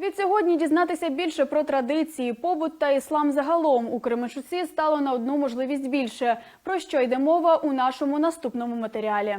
Від сьогодні дізнатися більше про традиції, побут та іслам загалом у Кременчуці стало на одну можливість більше. Про що йде мова у нашому наступному матеріалі.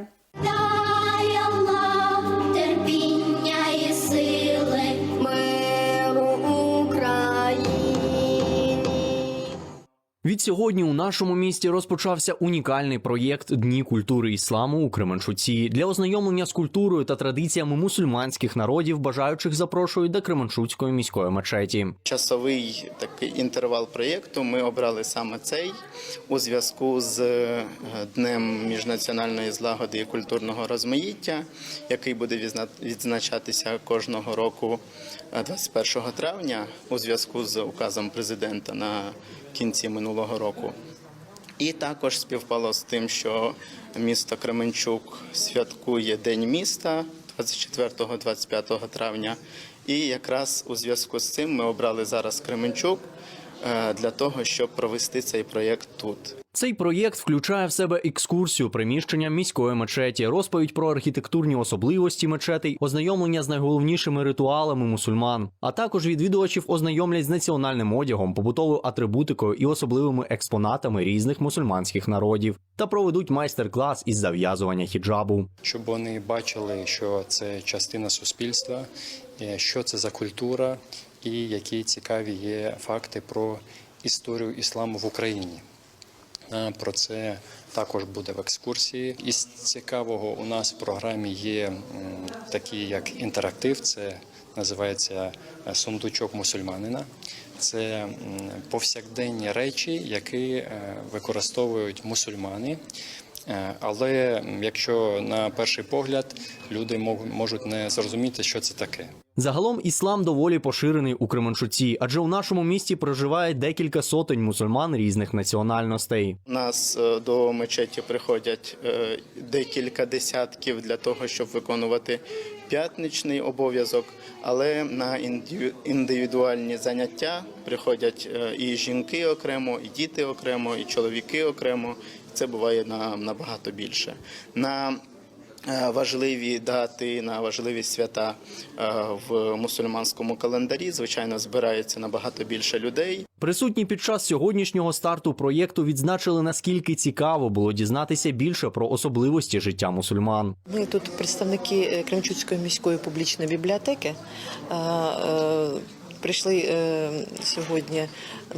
Відсьогодні у нашому місті розпочався унікальний проєкт Дні культури ісламу у Кременчуці. Для ознайомлення з культурою та традиціями мусульманських народів бажаючих запрошують до Кременчуцької міської мечеті. Часовий такий інтервал проєкту ми обрали саме цей у зв'язку з е, Днем міжнаціональної злагоди і культурного розмаїття, який буде відзна- відзначатися кожного року е, 21 травня у зв'язку з указом президента на кінці минулого року. І також співпало з тим, що місто Кременчук святкує День міста 24-25 травня. І якраз у зв'язку з цим ми обрали зараз Кременчук для того, щоб провести цей проєкт тут. Цей проєкт включає в себе екскурсію приміщення міської мечеті, розповідь про архітектурні особливості мечетей, ознайомлення з найголовнішими ритуалами мусульман, а також відвідувачів ознайомлять з національним одягом, побутовою атрибутикою і особливими експонатами різних мусульманських народів та проведуть майстер-клас із зав'язування хіджабу. щоб вони бачили, що це частина суспільства, е, що це за культура і які цікаві є факти про історію ісламу в Україні. Про це також буде в екскурсії. Із цікавого у нас в програмі є такі як інтерактив. Це називається е, сундучок мусульманина. Це повсякденні речі, які е, використовують мусульмани. Е, Але якщо на перший погляд люди можуть не зрозуміти, що це таке. Загалом іслам доволі поширений у Кременчуці, адже у нашому місті проживає декілька сотень мусульман різних національностей. Нас е, до мечеті приходять е, декілька десятків для того, щоб виконувати п'ятничний обов'язок, але на індивідуальні заняття приходять е, і жінки окремо, і діти окремо, і чоловіки окремо. Це буває на набагато більше. На важливі дати, на важливі свята е, в мусульманському календарі, звичайно, збирається набагато більше людей. Присутні під час сьогоднішнього старту проєкту відзначили, наскільки цікаво було дізнатися більше про особливості життя мусульман. Ми тут представники е, Кремчуцької міської публічної бібліотеки. Прийшли е, сьогодні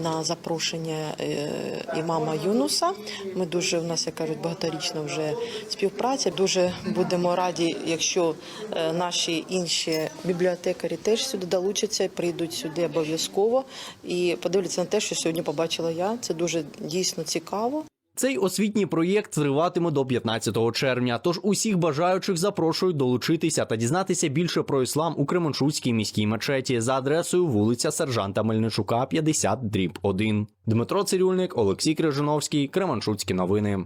на запрошення е, імама Юнуса. Ми дуже у нас, як кажуть, багаторічна вже співпраця. Дуже будемо раді, якщо е, наші інші бібліотекарі теж сюди долучаться, прийдуть сюди обов'язково і подивляться на те, що сьогодні побачила я. Це дуже дійсно цікаво. Цей освітній проєкт триватиме до 15 червня. Тож усіх бажаючих запрошують долучитися та дізнатися більше про іслам у Кременчуцькій міській мечеті за адресою вулиця Сержанта Мельничука, 50 дріб 1. Дмитро Цирюльник, Олексій Крижиновський, Кременчуцькі новини.